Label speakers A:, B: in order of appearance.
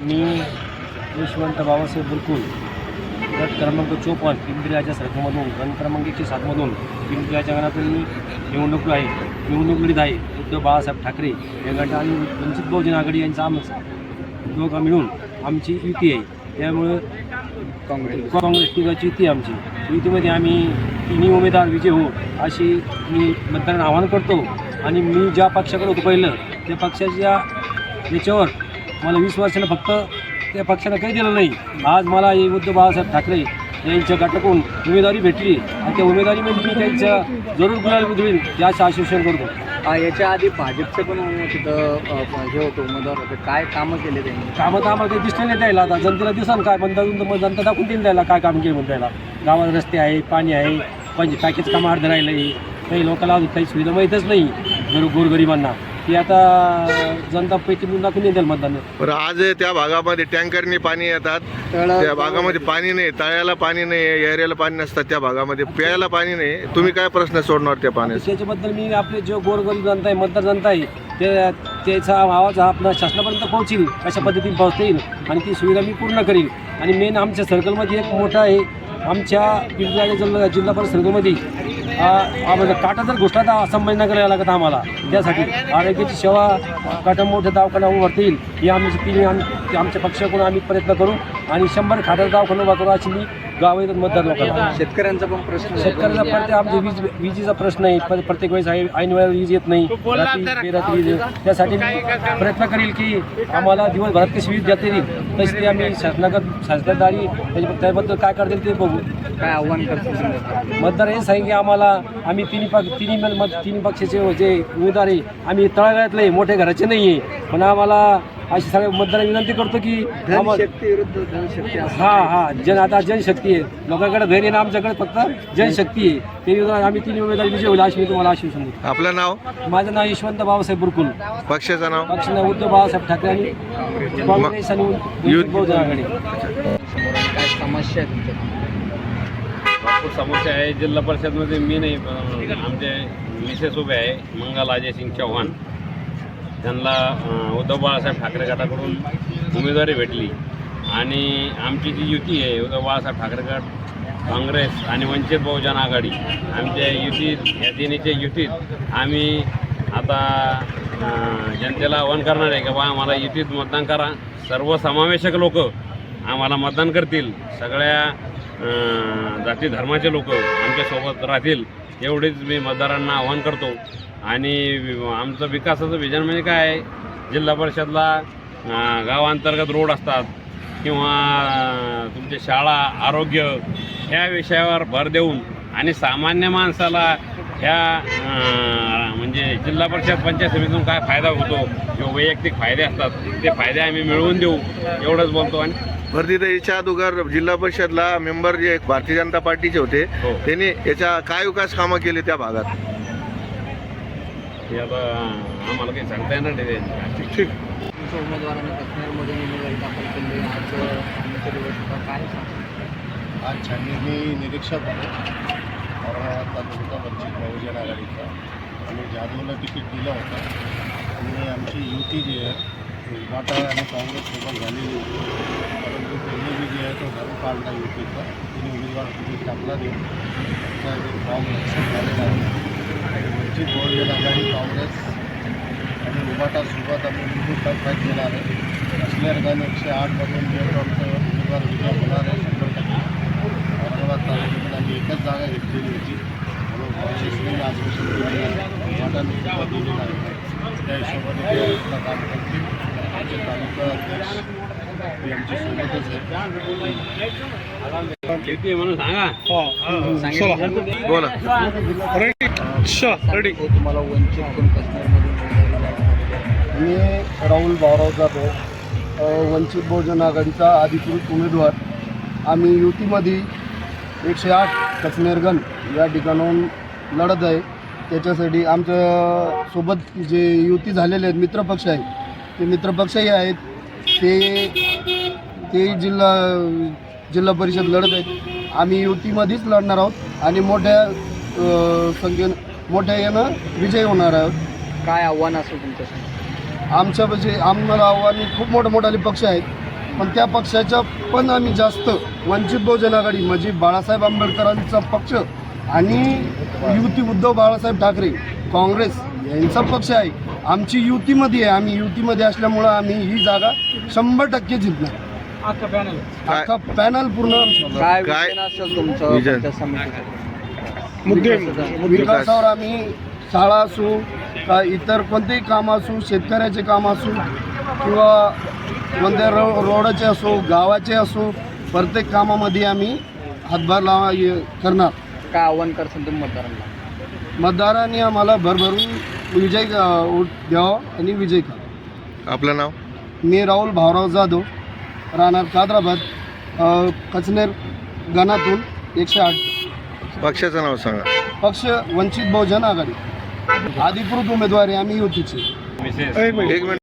A: मी यशवंत बाबासाहेब बुलकुल गट क्रमांक चोपन्न पिंपरीच्या सरकारमधून गण क्रमांक एकशे सातमधून पिंपरीच्या गणातील निवडणूक आहे निवडणूक लढीत आहे. उद्धव बाळासाहेब ठाकरे या गट आणि वंचित बहुजन आघाडी यांचा आम दोघा मिळून आमची युती आहे. त्यामुळं
B: काँग्रेस
A: काँग्रेस तिघाची युती आहे आमची. युतीमध्ये आम्ही तिन्ही उमेदवार विजय हो अशी मी मतदारांना आवाहन करतो. आणि मी ज्या पक्षाकडे होतो पहिलं त्या पक्षाच्या याच्यावर मला वीस वर्षानं फक्त त्या पक्षानं काही दिलं नाही. आज मला हे उद्धव बाळासाहेब ठाकरे यांच्या गटाकडून उमेदवारी भेटली आणि त्या उमेदवारीमध्ये मी त्यांच्या जरूर गुलाल देईल याचं आश्वासन करतो.
B: याच्या आधी भाजपचे पण तिथं हे होतं उमेदवार होते. काय कामं केले त्यांनी?
A: कामं तर आम्हाला काही दिसले नाही द्यायला आता जनतेला दिसन काय? म्हणता मग जनता दाखवून देईल द्यायला काय काम केलं म्हणून द्यायला गावात रस्ते आहे पाणी आहे पण पॅकेज कामं अर्ध राहिलं आहे काही लोकांना अजून काही सुविधा माहीतच नाही. गोर गोरगरिबांना. ती आता जनता पैकी दाखवून देईल मतदान.
C: बरं आज त्या भागामध्ये टँकरनी पाणी येतात. त्या भागामध्ये पाणी नाही तळ्याला पाणी नाही एरियाला पाणी नसतात त्या भागामध्ये. प्यायला पाणी नाही. तुम्ही काय प्रश्न सोडणार त्या पाण्याचा?
A: त्याच्याबद्दल मी आपले जो गोरगरीब जनता आहे मतदार जनता आहे ते त्याचा आवाज हा आपला शासनापर्यंत पोहोचील कशा पद्धतीने पोहोचता येईल आणि ती सुविधा मी पूर्ण करील. आणि मेन आमच्या सर्कलमध्ये एक मोठा आहे आमच्या जिल्हा जिल्हा परिषद सर्कलमध्ये आम्हाला म्हणजे काटा जर घुसला तर संभाजीनगर यायला लागत आम्हाला त्यासाठी. आरोग्याची सेवा काटा मोठ्या दवाखाना उभारता येईल. ही आमची आमच्या पक्षाकडून आम्ही प्रयत्न करू आणि शंभर खाटाचा दवाखाना उभा करू अशी मी गाव येतात मतदार लोकांना.
B: शेतकऱ्यांचा पण प्रश्न आहे.
A: शेतकऱ्याचा प्रत्येक आमच्या वीज विजेचा प्रश्न आहे. पर- प्रत्येक वेळेस ऐन वेळेला वीज येत नाही. रात्री बेरात्री वीज येत. त्यासाठी मी प्रयत्न करील की आम्हाला दिवसभरात कशी वीज देता येईल? तशी ती आम्ही शासनागत शासनदारी त्याबद्दल काय करता येईल ते बघू.
B: काय आव्हान करतो
A: मतदार हे की आम्हाला आम्ही तिन्ही पक्ष तिन्ही मत तिन्ही पक्षाचे जे उमेदवार आहे आम्ही तळागाळातले मोठ्या घराचे नाही आहे. पण आम्हाला अशी सगळ्या मतदारांना विनंती करतो की हा हा. जन आता जनशक्ती आहे. लोकांकडे धैर्य ना आमच्याकडे फक्त जनशक्ती आहे. ते विरोधात आम्ही तीन उमेदवार विजय होईल अशी मी तुम्हाला आश्वासन देतो
C: आपलं नाव?
A: माझं नाव यशवंत बाबासाहेब बुरकुल.
C: पक्षाचं नाव?
A: पक्षाने उद्धव बाळासाहेब ठाकरे आणि काँग्रेस आणि बहुजन आघाडी.
B: काय समस्या
D: भरपूर समस्या आहे. जिल्हा परिषदमध्ये मी नाही पण आमचे मिसेस उभे आहे मंगल अजय सिंग चव्हाण त्यांना उद्धव बाळासाहेब ठाकरे गटाकडून उमेदवारी भेटली. आणि आमची जी युती आहे उद्धव बाळासाहेब ठाकरेकर काँग्रेस आणि वंचित बहुजन आघाडी आमच्या युतीत या तिन्हीच्या युतीत आम्ही आता जनतेला आवाहन करणार आहे की बा आम्हाला युतीत मतदान करा. सर्वसमावेशक लोक आम्हाला मतदान करतील. सगळ्या जाती धर्माचे लोक आमच्यासोबत राहतील. एवढीच मी मतदारांना आवाहन करतो. आणि आमचं विकासाचं विजन म्हणजे काय? आहे जिल्हा परिषदला गावांतर्गत रोड असतात. किंवा अं, तुमचे शाळा आरोग्य ह्या विषयावर भर देऊन आणि सामान्य माणसाला ह्या म्हणजे जिल्हा परिषद पंचायत समितीतून काय फायदा होतो किंवा वैयक्तिक फायदे असतात ते फायदे आम्ही मिळवून देऊ एवढंच बोलतो आणि
C: भरती याच्या अगोदर जिल्हा परिषदला मेंबर जे भारतीय जनता पार्टीचे होते
D: हो.
C: त्यांनी याच्या काय विकास कामं केली त्या भागात
D: हे आता आम्हाला काही सांगता येणार नाही.
C: ठीक
B: तुमच्या उमेदवारांनी कश्मीरमध्ये उमेदवारी दाखल केली आज पाण्याचा दिवस काय सांगा
E: आज छाननी मी निरीक्षक आहे. औरंगाबाद तालुका वंचित बहुजन आघाडीचा. आणि जाधवला तिकीट दिलं होतं. आणि आमची युती जी आहे उभाटा आणि काँग्रेससोबत झालेली होती. परंतु त्यांनी जी आहे तो धरून काढला युतीचा. तिने उमेदवार तिकीट टाकला देऊन त्यांचा फॉर्म लक्षात झालेला आहे. वंचित बहुजन आघाडी काँग्रेस आणि उभाटा सोबत आम्ही निवडणूक टप्प्यात गेला आहे. असल्या अर्थाने एकशे आठमधून आमचं उमेदवार विजय होणार आहे शंभर टक्के. औरंगाबाद तालुक्यात आम्ही एकच जागा घेतलेली होती. म्हणून काँग्रेसने आश्वासन दिलेलं आहे. उभाटाने सुद्धा दिलेलं आहे. त्या हिशोबाने ते आपलं काम करतील. आमचे तालुका अध्यक्ष ते आमच्या सोबतच आहे
C: बोला.
B: तुम्हाला वंचित कोण काश्मीरमधून
E: मी राहुल भाऊराव जाधव वंचित बहुजन आघाडीचा अधिकृत उमेदवार. आम्ही युतीमध्ये एकशे आठ कश्मीरगण या ठिकाणाहून लढत आहे. त्याच्यासाठी आमच्यासोबत जे युती झालेले आहेत मित्रपक्ष आहेत ते मित्रपक्षही आहेत. ते ते जिल्हा जिल्हा परिषद लढत आहेत आम्ही युतीमध्येच लढणार आहोत आणि मोठ्या संख्येनं मोठ्या यानं विजय होणार आहोत.
B: काय आव्हान असेल तुमच्यासाठी
E: आमच्या म्हणजे आम्हाला आव्हान खूप मोठे मोठाले पक्ष आहेत.
F: पण त्या पक्षाच्या पण आम्ही जास्त वंचित बहुजन आघाडी म्हणजे बाळासाहेब आंबेडकरांचा पक्ष आणि युती उद्धव बाळासाहेब ठाकरे काँग्रेस यांचा पक्ष आहे. आमची युतीमध्ये आहे. आम्ही युतीमध्ये असल्यामुळं आम्ही ही जागा शंभर टक्के जिंकणार. अख्खा पॅनल. पूर्ण.
B: काय?
C: काय-
B: विजन असेल तुमचं?
C: विजन.
B: पंचायत समितीचं
F: विकासावर आम्ही शाळा असू का इतर कोणतेही काम असू शेतकऱ्याचे काम असू किंवा कोणत्या रो रोडाचे असो गावाचे असो प्रत्येक कामामध्ये आम्ही हातभार लावा ये- करणार.
B: काय आव्हान करसाल तुम्ही मतदारांना?
F: मतदारांनी आम्हाला भरभरून विजय द्यावा आणि विजय करा.
C: आपलं नाव?
F: मी राहुल भाऊराव जाधव राहणार कादराबाद कचनेर गणातून एकशे आठ.
C: पक्षाचं नाव सांगा.
F: पक्ष वंचित बहुजन आघाडी. अधिकृत उमेदवारी आम्ही युतीची.
C: एक मिनिट.